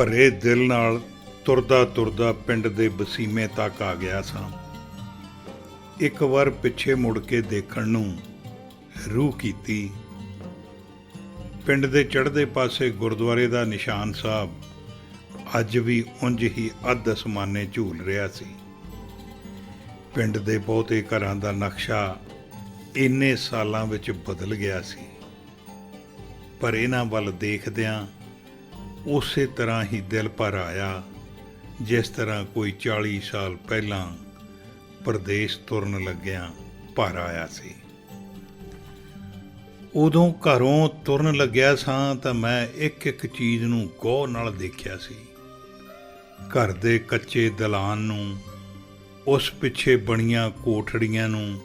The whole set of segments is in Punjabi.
ਭਰੇ ਦਿਲ ਨਾਲ ਤੁਰਦਾ ਤੁਰਦਾ ਪਿੰਡ ਦੇ ਬਸੀਮੇ ਤੱਕ ਆ ਗਿਆ ਸਾਂ। ਇੱਕ ਵਾਰ ਪਿੱਛੇ ਮੁੜ ਕੇ ਦੇਖਣ ਨੂੰ ਰੂਹ ਕੀਤੀ। ਪਿੰਡ ਦੇ ਚੜ੍ਹਦੇ ਪਾਸੇ ਗੁਰਦੁਆਰੇ ਦਾ ਨਿਸ਼ਾਨ ਸਾਹਿਬ ਅੱਜ ਵੀ ਉਂਝ ਹੀ ਅੱਧ ਅਸਮਾਨੇ ਝੂਲ ਰਿਹਾ ਸੀ। ਪਿੰਡ ਦੇ ਬਹੁਤੇ ਘਰਾਂ ਦਾ ਨਕਸ਼ਾ ਇੰਨੇ ਸਾਲਾਂ ਵਿੱਚ ਬਦਲ ਗਿਆ ਸੀ। ਪਰ ਇਹਨਾਂ ਵੱਲ ਦੇਖਦਿਆਂ ਉਸੇ ਤਰ੍ਹਾਂ ਹੀ ਦਿਲ ਭਰ ਆਇਆ, ਜਿਸ ਤਰ੍ਹਾਂ ਕੋਈ 40 ਸਾਲ ਪਹਿਲਾਂ ਪਰਦੇਸ ਤੁਰਨ ਲੱਗਿਆਂ ਭਰ ਆਇਆ ਸੀ। ਉਦੋਂ ਘਰੋਂ ਤੁਰਨ ਲੱਗਿਆ ਸਾਂ ਤਾਂ ਮੈਂ ਇੱਕ ਇੱਕ ਚੀਜ਼ ਨੂੰ ਗੌਰ ਨਾਲ ਦੇਖਿਆ ਸੀ। ਘਰ ਦੇ ਕੱਚੇ ਦਲਾਨ ਨੂੰ, ਉਸ ਪਿੱਛੇ ਬਣੀਆਂ ਕੋਠੜੀਆਂ ਨੂੰ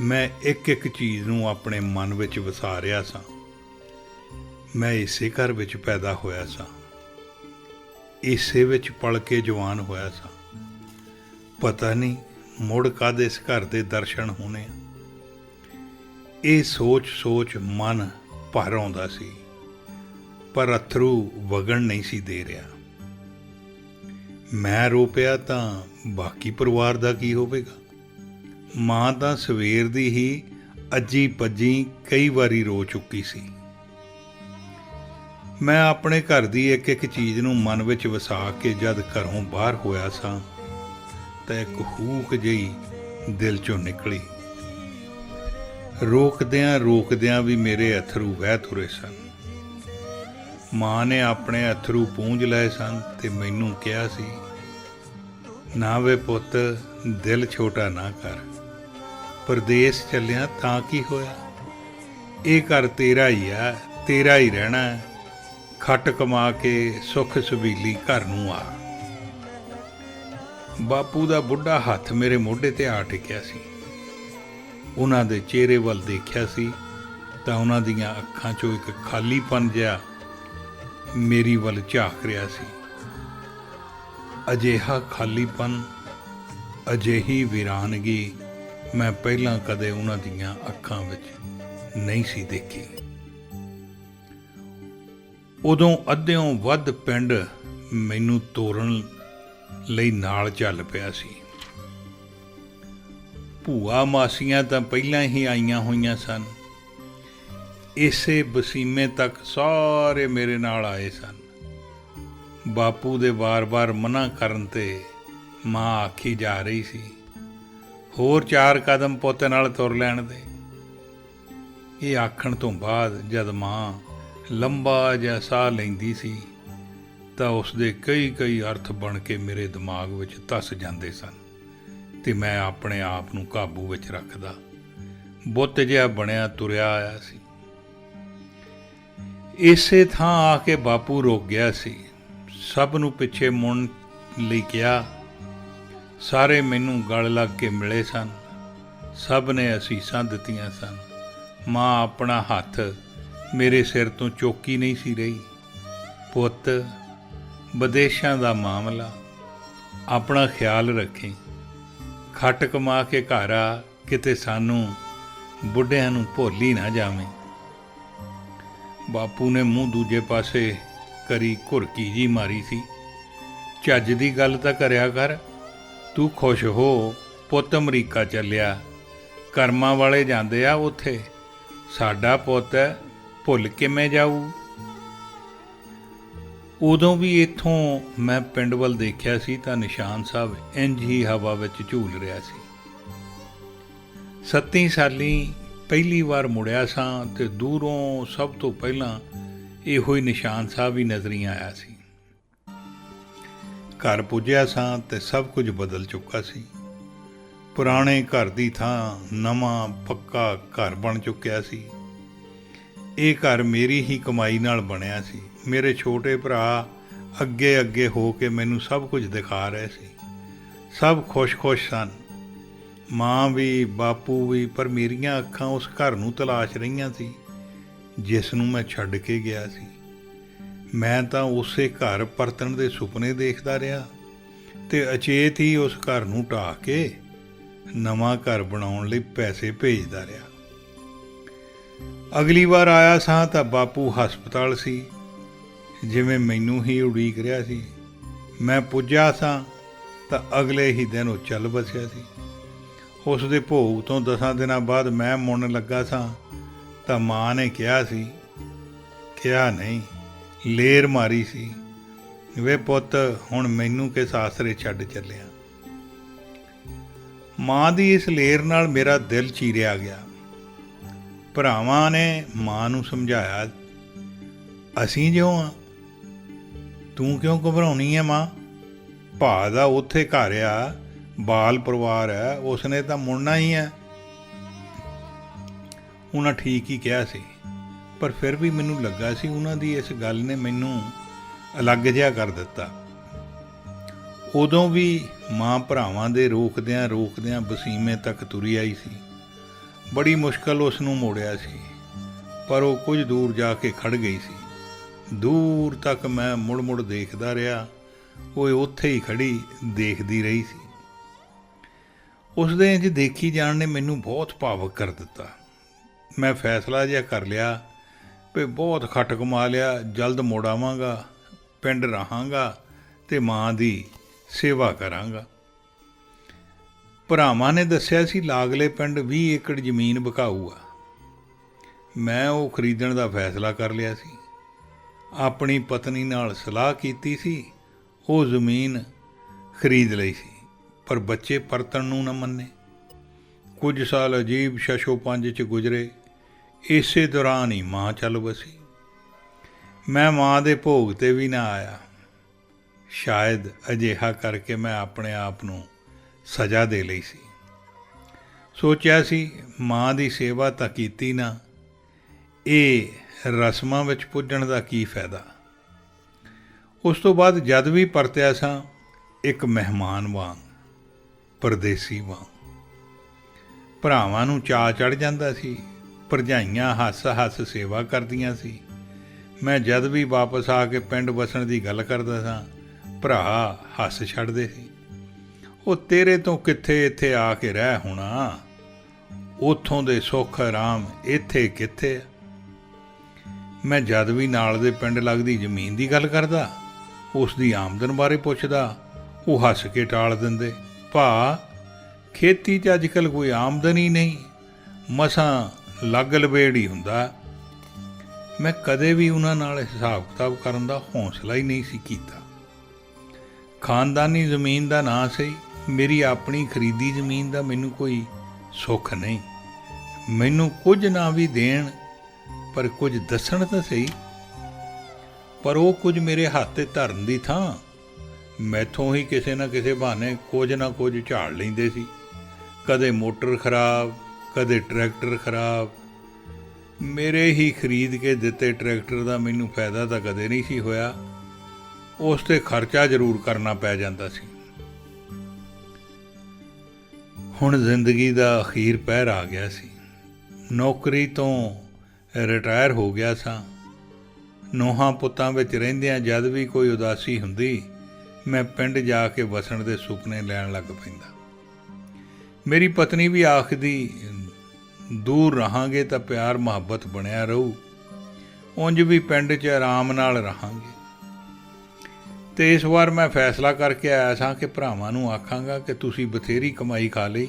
ਮੈਂ ਇੱਕ ਇੱਕ ਚੀਜ਼ ਨੂੰ ਆਪਣੇ ਮਨ ਵਿੱਚ ਵਸਾ ਰਿਹਾ ਸਾਂ। ਮੈਂ ਇਸੇ ਘਰ ਵਿੱਚ ਪੈਦਾ ਹੋਇਆ ਸਾਂ। ਇਸੇ ਵਿੱਚ ਪਲ ਕੇ ਜਵਾਨ ਹੋਇਆ ਸਾਂ। ਪਤਾ ਨਹੀਂ ਮੁੜ ਕਦ ਇਸ ਘਰ ਦੇ ਦਰਸ਼ਨ ਹੋਣੇ ਇਹ ਸੋਚ ਸੋਚ ਮਨ ਭਰ ਆਉਂਦਾ ਸੀ, ਪਰ ਅਥਰੂ ਵਗਣ ਨਹੀਂ ਸੀ ਦੇ ਰਿਹਾ। ਮੈਂ ਰੋ ਪਿਆ ਤਾਂ ਬਾਕੀ ਪਰਿਵਾਰ ਦਾ ਕੀ ਹੋਵੇਗਾ? ਮਾਂ ਤਾਂ ਸਵੇਰ ਦੀ ਹੀ ਅੱਜੀ ਪੱਜੀ ਕਈ ਵਾਰੀ ਰੋ ਚੁੱਕੀ ਸੀ। ਮੈਂ ਆਪਣੇ ਘਰ ਦੀ ਇੱਕ ਇੱਕ ਚੀਜ਼ ਨੂੰ ਮਨ ਵਿੱਚ ਵਸਾ ਕੇ ਜਦ ਘਰੋਂ ਬਾਹਰ ਹੋਇਆ ਸਾਂ, ਤਾਂ ਇੱਕ ਹੂਕ ਜਿਹੀ ਦਿਲ ਚੋਂ ਨਿਕਲੀ। ਰੋਕਦਿਆਂ ਰੋਕਦਿਆਂ ਵੀ ਮੇਰੇ ਅਥਰੂ ਵਹਿ ਤੁਰੇ ਸਨ। ਮਾਂ ਨੇ ਆਪਣੇ ਅਥਰੂ ਪੂੰਝ ਲਏ ਸਨ ਤੇ ਮੈਨੂੰ ਕਿਹਾ ਸੀ, ਨਾ ਵੇ ਪੁੱਤ, ਦਿਲ ਛੋਟਾ ਨਾ ਕਰ। ਪਰਦੇਸ ਚੱਲਿਆ ਤਾਂ ਕੀ ਹੋਇਆ? ਇਹ ਘਰ ਤੇਰਾ ਹੀ ਆ, ਤੇਰਾ ਹੀ ਰਹਿਣਾ ਹੈ। ਖੱਟ ਕਮਾ ਕੇ ਸੁਖ ਸੁਬੀਲੀ ਘਰ ਨੂੰ ਆ। ਬਾਪੂ ਦਾ ਬੁੱਢਾ ਹੱਥ ਮੇਰੇ ਮੋਢੇ ਤੇ ਆ ਟਿਕਿਆ ਸੀ। ਉਹਨਾਂ ਦੇ ਚਿਹਰੇ ਵੱਲ ਦੇਖਿਆ ਸੀ ਤਾਂ ਉਹਨਾਂ ਦੀਆਂ ਅੱਖਾਂ 'ਚੋਂ ਇੱਕ ਖਾਲੀਪਨ ਜਿਹਾ ਮੇਰੀ ਵੱਲ ਝਾਕ ਰਿਹਾ ਸੀ। ਅਜਿਹਾ ਖਾਲੀਪਨ, ਅਜਿਹੀ ਵੀਰਾਨਗੀ ਮੈਂ ਪਹਿਲਾਂ ਕਦੇ ਉਹਨਾਂ ਦੀਆਂ ਅੱਖਾਂ ਵਿੱਚ ਨਹੀਂ ਸੀ ਦੇਖੀ। ਉਦੋਂ ਅੱਧਿਓਂ ਵੱਧ ਪਿੰਡ ਮੈਨੂੰ ਤੋਰਨ ਲਈ ਨਾਲ ਚੱਲ ਪਿਆ ਸੀ। ਭੂਆ ਮਾਸੀਆਂ ਤਾਂ ਪਹਿਲਾਂ ਹੀ ਆਈਆਂ ਹੋਈਆਂ ਸਨ। ਇਸੇ ਬਸੀਮੇ ਤੱਕ ਸਾਰੇ ਮੇਰੇ ਨਾਲ ਆਏ ਸਨ। ਬਾਪੂ ਦੇ ਵਾਰ-ਵਾਰ ਮਨਾ ਕਰਨ ਤੇ ਮਾਂ ਆਖੀ ਜਾ ਰਹੀ ਸੀ, ਹੋਰ ਚਾਰ ਕਦਮ ਪੋਤੇ ਨਾਲ ਤੁਰ ਲੈਣ ਦੇ। ਇਹ ਆਖਣ ਤੋਂ ਬਾਅਦ ਜਦ ਮਾਂ ਲੰਬਾ ਜਿਹਾ ਸਾਹ ਲੈਂਦੀ ਸੀ, ਤਾਂ ਉਸ ਦੇ ਕਈ ਕਈ ਅਰਥ ਬਣ ਕੇ ਮੇਰੇ ਦਿਮਾਗ ਵਿੱਚ ਧਸ ਜਾਂਦੇ ਸਨ ਤੇ ਮੈਂ ਆਪਣੇ ਆਪ ਨੂੰ ਕਾਬੂ ਵਿੱਚ ਰੱਖਦਾ। ਬੁੱਤ ਜਿਹਾ ਬਣਿਆ ਤੁਰਿਆ ਆਇਆ ਸੀ। ਇਸੇ ਥਾਂ ਆ ਕੇ ਬਾਪੂ ਰੁਕ ਗਿਆ ਸੀ। ਸਭ ਨੂੰ ਪਿੱਛੇ ਮੁੜਨ ਲਈ ਕਿਹਾ, ਸਾਰੇ ਮੈਨੂੰ ਗਲ ਲੱਗ ਕੇ ਮਿਲੇ ਸਨ। ਸਭ ਨੇ ਅਸੀਸਾਂ ਦਿੱਤੀਆਂ ਸਨ। ਮਾਂ ਆਪਣਾ ਹੱਥ ਮੇਰੇ ਸਿਰ ਤੋਂ ਚੋਕੀ ਨਹੀਂ ਸੀ ਰਹੀ। ਪੁੱਤ, ਵਿਦੇਸ਼ਾਂ ਦਾ ਮਾਮਲਾ, ਆਪਣਾ ਖਿਆਲ ਰੱਖੇ। ਖੱਟ ਕਮਾ ਕੇ ਘਰ ਆ, ਕਿਤੇ ਸਾਨੂੰ ਬੁੱਢਿਆਂ ਨੂੰ ਭੁੱਲ ਹੀ ਨਾ ਜਾਵੇਂ। ਬਾਪੂ ਨੇ ਮੂੰਹ ਦੂਜੇ ਪਾਸੇ ਕਰੀ ਘੁਰਕੀ ਜੀ ਮਾਰੀ ਸੀ। ਚੱਜ ਦੀ ਗੱਲ ਤਾਂ ਕਰਿਆ ਕਰ, ਤੂੰ ਖੁਸ਼ ਹੋ, ਪੁੱਤ ਅਮਰੀਕਾ ਚੱਲਿਆ। ਕਰਮਾਂ ਵਾਲੇ ਜਾਂਦੇ ਆ ਉੱਥੇ। ਸਾਡਾ ਪੁੱਤ ਭੁੱਲ ਕਿਵੇਂ ਜਾਊ? ਉਦੋਂ ਵੀ ਇੱਥੋਂ ਮੈਂ ਪਿੰਡ ਵੱਲ ਦੇਖਿਆ ਸੀ ਤਾਂ ਨਿਸ਼ਾਨ ਸਾਹਿਬ ਇੰਜ ਹੀ ਹਵਾ ਵਿੱਚ ਝੂਲ ਰਿਹਾ ਸੀ। ਸੱਤੀ ਸਾਲੀ ਪਹਿਲੀ ਵਾਰ ਮੁੜਿਆ ਸਾਂ ਤੇ ਦੂਰੋਂ ਸਭ ਤੋਂ ਪਹਿਲਾਂ ਇਹੋ ਹੀ ਨਿਸ਼ਾਨ ਸਾਹਿਬ ਹੀ ਨਜ਼ਰੀ ਆਇਆ ਸੀ। ਘਰ ਪੁੱਜਿਆ ਸਾਂ ਤੇ ਸਭ ਕੁਝ ਬਦਲ ਚੁੱਕਾ ਸੀ। ਪੁਰਾਣੇ ਘਰ ਦੀ ਥਾਂ ਨਵਾਂ ਪੱਕਾ ਘਰ ਬਣ ਚੁੱਕਿਆ ਸੀ। ਇਹ ਘਰ ਮੇਰੀ ਹੀ ਕਮਾਈ ਨਾਲ ਬਣਿਆ ਸੀ। ਮੇਰੇ ਛੋਟੇ ਭਰਾ ਅੱਗੇ ਅੱਗੇ ਹੋ ਕੇ ਮੈਨੂੰ ਸਭ ਕੁਝ ਦਿਖਾ ਰਹੇ ਸੀ। ਸਭ ਖੁਸ਼-ਖੁਸ਼ ਸਨ। ਮਾਂ ਵੀ, ਬਾਪੂ ਵੀ, ਪਰ ਮੇਰੀਆਂ ਅੱਖਾਂ ਉਸ ਘਰ ਨੂੰ ਤਲਾਸ਼ ਰਹੀਆਂ ਸੀ, ਜਿਸ ਨੂੰ ਮੈਂ ਛੱਡ ਕੇ ਗਿਆ ਸੀ। ਮੈਂ ਤਾਂ ਉਸੇ ਘਰ ਪਰਤਣ ਦੇ ਸੁਪਨੇ ਦੇਖਦਾ ਰਿਹਾ ਤੇ ਅਚੇਤ ਹੀ ਉਸ ਘਰ ਨੂੰ ਢਾਹ ਕੇ ਨਵਾਂ ਘਰ ਬਣਾਉਣ ਲਈ ਪੈਸੇ ਭੇਜਦਾ ਰਿਹਾ। ਅਗਲੀ ਵਾਰ ਆਇਆ ਸਾਂ ਤਾਂ ਬਾਪੂ ਹਸਪਤਾਲ ਸੀ। ਜਿਵੇਂ ਮੈਨੂੰ ਹੀ ਉਡੀਕ ਰਿਹਾ ਸੀ। ਮੈਂ ਪੁੱਜਿਆ ਸਾਂ ਤਾਂ ਅਗਲੇ ਹੀ ਦਿਨ ਉਹ ਚੱਲ ਬਸਿਆ ਸੀ। ਉਸ ਦੇ ਭੋਗ ਤੋਂ ਦਸਾਂ ਦਿਨਾਂ ਬਾਅਦ ਮੈਂ ਮੁੜਨ ਲੱਗਾ ਸਾਂ ਤਾਂ ਮਾਂ ਨੇ ਕਿਹਾ ਸੀ, ਕਿਹਾ ਨਹੀਂ, ਲੇਰ ਮਾਰੀ ਸੀ। ਵੇ ਪੁੱਤ, ਹੁਣ ਮੈਨੂੰ ਕਿਸ ਆਸਰੇ ਛੱਡ ਚੱਲਿਆ? ਮਾਂ ਦੀ ਇਸ ਲੇਰ ਨਾਲ ਮੇਰਾ ਦਿਲ ਚੀਰਿਆ ਗਿਆ। ਭਰਾਵਾਂ ਨੇ ਮਾਂ ਨੂੰ ਸਮਝਾਇਆ, ਅਸੀਂ ਜਿਉਂ ਆ। ਤੂੰ ਕਿਉਂ ਘਬਰਾਉਣੀ ਹੈ ਮਾਂ? ਭਾ ਦਾ ਉੱਥੇ ਘਰ ਆ, ਬਾਲ ਪਰਿਵਾਰ ਹੈ ਉਸਨੇ ਤਾਂ ਮੁੜਨਾ ਹੀ ਹੈ ਉਹਨਾਂ ਠੀਕ ਹੀ ਕਿਹਾ ਸੀ, ਪਰ ਫਿਰ ਵੀ ਮੈਨੂੰ ਲੱਗਾ ਸੀ ਉਹਨਾਂ ਦੀ ਇਸ ਗੱਲ ਨੇ ਮੈਨੂੰ ਅਲੱਗ ਜਿਹਾ ਕਰ ਦਿੱਤਾ। ਉਦੋਂ ਵੀ ਮਾਂ ਭਰਾਵਾਂ ਦੇ ਰੋਕਦਿਆਂ ਰੋਕਦਿਆਂ ਬਸੀਮੇ ਤੱਕ ਤੁਰੀ ਆਈ ਸੀ। ਬੜੀ ਮੁਸ਼ਕਲ ਉਸ ਨੂੰ ਮੋੜਿਆ ਸੀ, ਪਰ ਉਹ ਕੁਝ ਦੂਰ ਜਾ ਕੇ ਖੜ ਗਈ ਸੀ। ਦੂਰ ਤੱਕ ਮੈਂ ਮੁੜ-ਮੁੜ ਦੇਖਦਾ ਰਿਹਾ, ਉਹ ਉੱਥੇ ਹੀ ਖੜੀ ਦੇਖਦੀ ਰਹੀ ਸੀ। ਉਸ ਦੇ ਇੰਜ ਦੇਖੀ ਜਾਣ ਨੇ ਮੈਨੂੰ ਬਹੁਤ ਭਾਵਕ ਕਰ ਦਿੱਤਾ। ਮੈਂ ਫੈਸਲਾ ਜਿਹਾ ਕਰ ਲਿਆ ਵੀ ਬਹੁਤ ਖੱਟ ਕਮਾ ਲਿਆ, ਜਲਦ ਮੋੜ ਆਵਾਂਗਾ ਪਿੰਡ ਰਹਾਂਗਾ ਤੇ ਮਾਂ ਦੀ ਸੇਵਾ ਕਰਾਂਗਾ। ਭਰਾਵਾਂ ਨੇ ਦੱਸਿਆ ਸੀ, ਲਾਗਲੇ ਪਿੰਡ 20 ਏਕੜ ਜ਼ਮੀਨ ਬਕਾਊ ਆ। ਮੈਂ ਉਹ ਖਰੀਦਣ ਦਾ ਫੈਸਲਾ ਕਰ ਲਿਆ ਸੀ। ਆਪਣੀ ਪਤਨੀ ਨਾਲ ਸਲਾਹ ਕੀਤੀ ਸੀ, ਉਹ ਜ਼ਮੀਨ ਖਰੀਦ ਲਈ ਸੀ, ਪਰ ਬੱਚੇ ਪਰਤਣ ਨੂੰ ਨਾ ਮੰਨੇ। ਕੁਝ ਸਾਲ ਅਜੀਬ ਸ਼ਸ਼ੋ ਪੰਜ ਚ ਗੁਜ਼ਰੇ, ਇਸੇ ਦੌਰਾਨ ਹੀ ਮਾਂ ਚੱਲ ਵਸੀ। ਮੈਂ ਮਾਂ ਦੇ ਭੋਗ ਤੇ ਵੀ ਨਾ ਆਇਆ। ਸ਼ਾਇਦ ਅਜਿਹਾ ਕਰਕੇ ਮੈਂ ਆਪਣੇ ਆਪ ਨੂੰ ਸਜ਼ਾ ਦੇ ਲਈ ਸੀ। ਸੋਚਿਆ ਸੀ, ਮਾਂ ਦੀ ਸੇਵਾ ਤਾਂ ਕੀਤੀ ਨਾ, ਇਹ ਰਸਮਾਂ ਵਿੱਚ ਪੁੱਜਣ ਦਾ ਕੀ ਫਾਇਦਾ? ਉਸ ਤੋਂ ਬਾਅਦ ਜਦ ਵੀ ਪਰਤਿਆ ਸਾਂ, ਇੱਕ ਮਹਿਮਾਨ ਵਾਂਗ, ਪਰਦੇਸੀ ਵਾਂਗ। ਭਰਾਵਾਂ ਨੂੰ ਚਾਅ ਚੜ ਜਾਂਦਾ ਸੀ, ਭਰਜਾਈਆਂ ਹੱਸ-ਹੱਸ ਸੇਵਾ ਕਰਦੀਆਂ ਸੀ। ਮੈਂ ਜਦ ਵੀ ਵਾਪਸ ਆ ਕੇ ਪਿੰਡ ਵਸਣ ਦੀ ਗੱਲ ਕਰਦਾ ਸਾਂ, ਭਰਾ ਹੱਸ ਛੱਡਦੇ ਸੀ। ਉਹ ਤੇਰੇ ਤੋਂ ਕਿੱਥੇ ਇੱਥੇ ਆ ਕੇ ਰਹਿ ਹੋਣਾ? ਉਥੋਂ ਦੇ ਸੁੱਖ ਆਰਾਮ ਇੱਥੇ ਕਿੱਥੇ ਮੈਂ ਜਦ ਵੀ ਨਾਲ ਦੇ ਪਿੰਡ ਲੱਗਦੀ ਜ਼ਮੀਨ ਦੀ ਗੱਲ ਕਰਦਾ, ਉਸ ਦੀ ਆਮਦਨ ਬਾਰੇ ਪੁੱਛਦਾ, ਉਹ ਹੱਸ ਕੇ ਟਾਲ ਦਿੰਦੇ, ਭਾ, ਖੇਤੀ 'ਚ ਅੱਜਕੱਲ ਕੋਈ ਆਮਦਨ ਹੀ ਨਹੀਂ, ਮਸਾਂ ਲੱਗ ਲਬੇੜ ਹੀ ਹੁੰਦਾ। ਮੈਂ ਕਦੇ ਵੀ ਉਹਨਾਂ ਨਾਲ ਹਿਸਾਬ ਕਿਤਾਬ ਕਰਨ ਦਾ ਹੌਸਲਾ ਹੀ ਨਹੀਂ ਸੀ ਕੀਤਾ। ਖਾਨਦਾਨੀ ਜ਼ਮੀਨ ਦਾ ਨਾਂ ਸਹੀ ਮੇਰੀ ਆਪਣੀ ਖਰੀਦੀ ਜ਼ਮੀਨ ਦਾ ਮੈਨੂੰ ਕੋਈ ਸੁੱਖ ਨਹੀਂ। ਮੈਨੂੰ ਕੁਝ ਨਾ ਵੀ ਦੇਣ, ਪਰ ਕੁਝ ਦੱਸਣ ਤਾਂ ਸਹੀ। ਪਰ ਉਹ ਕੁਝ ਮੇਰੇ ਹੱਥ ਤੇ ਧਰਨ ਦੀ ਥਾਂ। ਮੈਥੋਂ ਹੀ ਕਿਸੇ ਨਾ ਕਿਸੇ ਬਹਾਨੇ ਕੁਝ ਨਾ ਕੁਝ ਝਾੜ ਲੈਂਦੇ ਸੀ। ਕਦੇ ਮੋਟਰ ਖਰਾਬ, ਕਦੇ ਟਰੈਕਟਰ ਖਰਾਬ। ਮੇਰੇ ਹੀ ਖਰੀਦ ਕੇ ਦਿੱਤੇ ਟਰੈਕਟਰ ਦਾ ਮੈਨੂੰ ਫਾਇਦਾ ਤਾਂ ਕਦੇ ਨਹੀਂ ਸੀ ਹੋਇਆ। ਉਸ ਤੇ ਖਰਚਾ ਜ਼ਰੂਰ ਕਰਨਾ ਪੈ ਜਾਂਦਾ ਸੀ। ਹੁਣ ਜ਼ਿੰਦਗੀ ਦਾ ਅਖੀਰ ਪਹਿਰ ਆ ਗਿਆ ਸੀ। ਨੌਕਰੀ ਤੋਂ ਰਿਟਾਇਰ ਹੋ ਗਿਆ ਸਾਂ। ਨੋਹਾਂ ਪੁੱਤਾਂ ਵਿੱਚ ਰਹਿੰਦਿਆਂ ਜਦ ਵੀ ਕੋਈ ਉਦਾਸੀ ਹੁੰਦੀ, ਮੈਂ ਪਿੰਡ ਜਾ ਕੇ ਵਸਣ ਦੇ ਸੁਪਨੇ ਲੈਣ ਲੱਗ ਪੈਂਦਾ। ਮੇਰੀ ਪਤਨੀ ਵੀ ਆਖਦੀ, ਦੂਰ ਰਹਾਂਗੇ ਤਾਂ ਪਿਆਰ ਮੁਹੱਬਤ ਬਣਿਆ ਰਹੂ। ਉਂਝ ਵੀ ਪਿੰਡ 'ਚ ਆਰਾਮ ਨਾਲ ਰਹਾਂਗੇ। ਤੇ ਇਸ ਵਾਰ ਮੈਂ ਫੈਸਲਾ ਕਰਕੇ ਆਇਆ ਸਾਂ ਕਿ ਭਰਾਵਾਂ ਨੂੰ ਆਖਾਂਗਾ ਕਿ ਤੁਸੀਂ ਬਥੇਰੀ ਕਮਾਈ ਖਾ ਲਈ।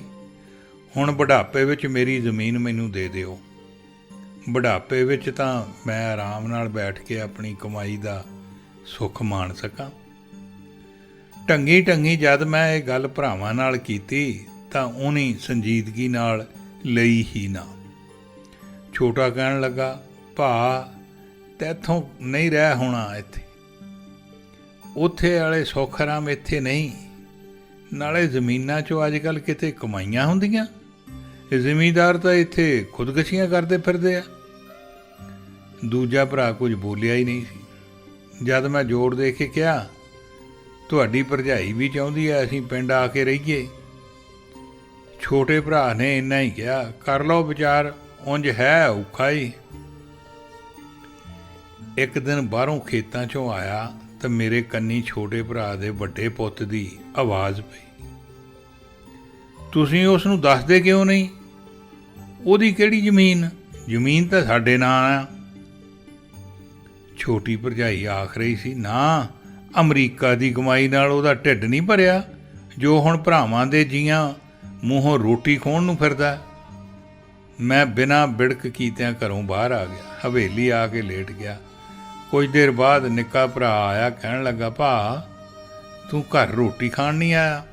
ਹੁਣ ਬੁਢਾਪੇ ਵਿੱਚ ਮੇਰੀ ਜ਼ਮੀਨ ਮੈਨੂੰ ਦੇ ਦਿਓ। ਬੁਢਾਪੇ ਵਿੱਚ ਤਾਂ ਮੈਂ ਆਰਾਮ ਨਾਲ ਬੈਠ ਕੇ ਆਪਣੀ ਕਮਾਈ ਦਾ ਸੁੱਖ ਮਾਣ ਸਕਾਂ। ਟੰਗੀ ਟੰਗੀ ਜਦ ਮੈਂ ਇਹ ਗੱਲ ਭਰਾਵਾਂ ਨਾਲ ਕੀਤੀ ਤਾਂ ਉਹਨੇ ਸੰਜੀਦਗੀ ਨਾਲ ਲਈ ਹੀ ਨਾ। ਛੋਟਾ ਕਹਿਣ ਲੱਗਾ, ਭਾ, ਤੈਥੋਂ ਨਹੀਂ ਰਹਿ ਹੋਣਾ ਇੱਥੇ। ਉੱਥੇ ਵਾਲੇ ਸੁੱਖ ਆਰਾਮ ਇੱਥੇ ਨਹੀਂ। ਨਾਲੇ ਜ਼ਮੀਨਾਂ 'ਚੋਂ ਅੱਜ ਕੱਲ ਕਿਤੇ ਕਮਾਈਆਂ ਹੁੰਦੀਆਂ। ਇਹ ਜ਼ਿਮੀਂਦਾਰ ਤਾਂ ਇੱਥੇ ਖੁਦਕਸ਼ੀਆਂ ਕਰਦੇ ਫਿਰਦੇ ਆ। ਦੂਜਾ ਭਰਾ ਕੁਝ ਬੋਲਿਆ ਹੀ ਨਹੀਂ ਸੀ। ਜਦ ਮੈਂ ਜੋੜ ਦੇ ਕੇ ਕਿਹਾ, ਤੁਹਾਡੀ ਭਰਜਾਈ ਵੀ ਚਾਹੁੰਦੀ ਐ ਅਸੀਂ ਪਿੰਡ ਆ ਕੇ ਰਹੀਏ। ਛੋਟੇ ਭਰਾ ਨੇ ਇੰਨਾ ਹੀ ਕਿਹਾ, ਕਰ ਲਓ ਵਿਚਾਰ, ਉਂਝ ਹੈ ਔਖਾ ਹੀ ਇੱਕ ਦਿਨ ਬਾਹਰੋਂ ਖੇਤਾਂ 'ਚੋਂ ਆਇਆ ਤਾਂ ਮੇਰੇ ਕੰਨੀ ਛੋਟੇ ਭਰਾ ਦੇ ਵੱਡੇ ਪੁੱਤ ਦੀ ਆਵਾਜ਼ ਪਈ। ਤੁਸੀਂ ਉਸ ਨੂੰ ਦੱਸਦੇ ਕਿਉਂ ਨਹੀਂ? ਉਹਦੀ ਕਿਹੜੀ ਜ਼ਮੀਨ? ਜ਼ਮੀਨ ਤਾਂ ਸਾਡੇ ਨਾਂ ਆ। ਛੋਟੀ ਭਰਜਾਈ ਆਖ ਰਹੀ ਸੀ, ਨਾ, ਅਮਰੀਕਾ ਦੀ ਕਮਾਈ ਨਾਲ ਉਹਦਾ ਢਿੱਡ ਨਹੀਂ ਭਰਿਆ, ਜੋ ਹੁਣ ਭਰਾਵਾਂ ਦੇ ਜੀਆਂ ਮੂੰਹੋਂ ਰੋਟੀ ਖੋਣ ਨੂੰ ਫਿਰਦਾ ਮੈਂ ਬਿਨਾਂ ਬਿੜਕ ਕੀਤਿਆਂ ਘਰੋਂ ਬਾਹਰ ਆ ਗਿਆ। ਹਵੇਲੀ ਆ ਕੇ ਲੇਟ ਗਿਆ। ਕੁਝ ਦੇਰ ਬਾਅਦ ਨਿੱਕਾ ਭਰਾ ਆਇਆ, ਕਹਿਣ ਲੱਗਾ, ਭਾ, ਤੂੰ ਘਰ ਰੋਟੀ ਖਾਣ ਨਹੀਂ ਆਇਆ?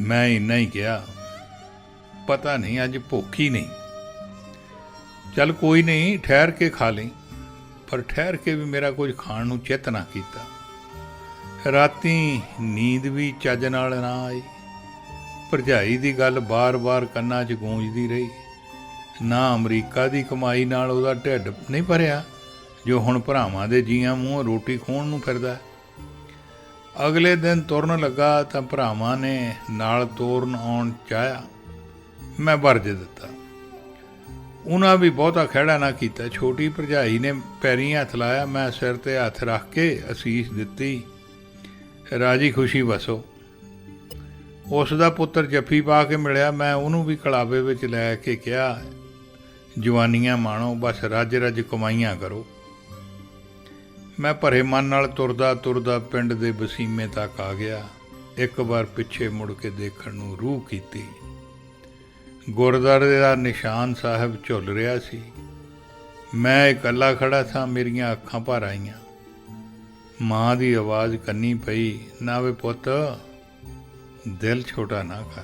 ਮੈਂ ਇੰਨਾ ਹੀ ਕਿਹਾ, ਪਤਾ ਨਹੀਂ, ਅੱਜ ਭੁੱਖ ਹੀ ਨਹੀਂ। ਚੱਲ ਕੋਈ ਨਹੀਂ, ਠਹਿਰ ਕੇ ਖਾ ਲਈ। ਪਰ ਠਹਿਰ ਕੇ ਵੀ ਮੇਰਾ ਕੁਝ ਖਾਣ ਨੂੰ ਚਿੱਤ ਨਾ ਕੀਤਾ। ਰਾਤੀ ਨੀਂਦ ਵੀ ਚੱਜ ਨਾਲ ਨਾ ਆਈ। ਭਰਜਾਈ ਦੀ ਗੱਲ ਬਾਰ-ਬਾਰ ਕੰਨਾਂ 'ਚ ਗੂੰਜਦੀ ਰਹੀ। ਨਾ ਅਮਰੀਕਾ ਦੀ ਕਮਾਈ ਨਾਲ ਉਹਦਾ ਢਿੱਡ ਨਹੀਂ ਭਰਿਆ, ਜੋ ਹੁਣ ਭਰਾਵਾਂ ਦੇ ਜੀਆਂ ਮੂੰਹ ਰੋਟੀ ਖੋਣ ਨੂੰ ਫਿਰਦਾ ਅਗਲੇ ਦਿਨ ਤੁਰਨ ਲੱਗਾ ਤਾਂ ਭਰਾਵਾਂ ਨੇ ਨਾਲ ਤੋਰਨ ਆਉਣ ਚਾਹਿਆ। ਮੈਂ ਵਰਜ ਦਿੱਤਾ। ਉਹਨਾਂ ਵੀ ਬਹੁਤਾ ਖਹਿੜਾ ਨਾ ਕੀਤਾ। ਛੋਟੀ ਭਰਜਾਈ ਨੇ ਪੈਰੀਂ ਹੱਥ ਲਾਇਆ। ਮੈਂ ਸਿਰ ਤੇ ਹੱਥ ਰੱਖ ਕੇ ਅਸੀਸ ਦਿੱਤੀ, ਰਾਜੀ ਖੁਸ਼ੀ ਵਸੋ। ਉਸ ਦਾ ਪੁੱਤਰ ਜੱਫੀ ਪਾ ਕੇ ਮਿਲਿਆ। ਮੈਂ ਉਹਨੂੰ ਵੀ ਕਲਾਵੇ ਵਿੱਚ ਲੈ ਕੇ ਕਿਹਾ ਜਵਾਨੀਆਂ ਮਾਣੋ, ਬਸ ਰੱਜ ਰੱਜ ਕਮਾਈਆਂ ਕਰੋ। ਮੈਂ ਭਰੇ ਮਨ ਨਾਲ ਤੁਰਦਾ ਤੁਰਦਾ ਪਿੰਡ ਦੇ ਵਸੀਮੇ ਤੱਕ ਆ ਗਿਆ। ਇੱਕ ਵਾਰ ਪਿੱਛੇ ਮੁੜ ਕੇ ਦੇਖਣ ਨੂੰ ਰੂਹ ਕੀਤੀ। ਗੁਰਦੁਆਰੇ ਦਾ ਨਿਸ਼ਾਨ ਸਾਹਿਬ ਝੁੱਲ ਰਿਹਾ ਸੀ। ਮੈਂ ਇਕੱਲਾ ਖੜਾ ਸਾਂ, ਮੇਰੀਆਂ ਅੱਖਾਂ ਭਰ ਆਈਆਂ। ਮਾਂ ਦੀ ਆਵਾਜ਼ ਕੰਨੀ ਪਈ, ਨਾ ਵੇ ਪੁੱਤ, ਦਿਲ ਛੋਟਾ ਨਾ ਕਰ।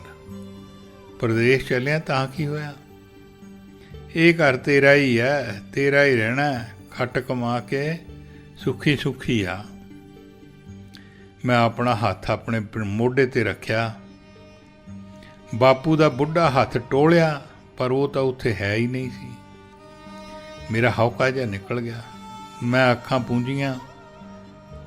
ਪ੍ਰਦੇਸ਼ ਚੱਲਿਆ ਤਾਂ ਕੀ ਹੋਇਆ? ਇਹ ਘਰ ਤੇਰਾ ਹੀ ਹੈ, ਤੇਰਾ ਹੀ ਰਹਿਣਾ ਖੱਟ ਕਮਾ ਕੇ ਸੁਖੀ ਸੁਖੀ ਆ। ਮੈਂ ਆਪਣਾ ਹੱਥ ਆਪਣੇ ਪ- ਮੋਢੇ ਤੇ ਰੱਖਿਆ। ਬਾਪੂ ਦਾ ਬੁੱਢਾ ਹੱਥ ਟੋਲਿਆ, ਪਰ ਉਹ ਤਾਂ ਉੱਥੇ ਹੈ ਹੀ ਨਹੀਂ ਸੀ। ਮੇਰਾ ਹੌਕਾ ਜਿਹਾ ਨਿਕਲ ਗਿਆ। ਮੈਂ ਅੱਖਾਂ ਪੂੰਝੀਆਂ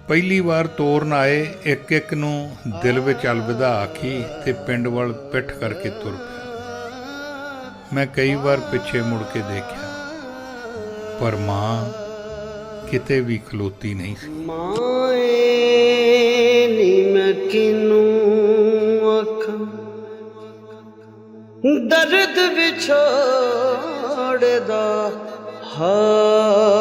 ਪਹਿਲੀ ਵਾਰ ਤੋਰਨ ਆਏ ਇੱਕ ਇੱਕ ਨੂੰ ਦਿਲ ਵਿੱਚ ਅਲਵਿਦਾ ਆਖੀ ਤੇ ਪਿੰਡ ਵੱਲ ਪਿੱਠ ਕਰਕੇ ਤੁਰ ਮੈਂ ਕਈ ਵਾਰ ਪਿੱਛੇ ਮੁੜ ਕੇ ਦੇਖਿਆ। ਪਰ ਮਾਂ ਕਿਤੇ ਵੀ ਖਲੋਤੀ ਨਹੀਂ ਸੀ। ਮਾਏ ਨੀ ਮੈਂ ਕਿਨੂੰ ਅੱਖਾਂ, ਦਰਦ ਵਿਛੋੜਦਾ ਹਾਲ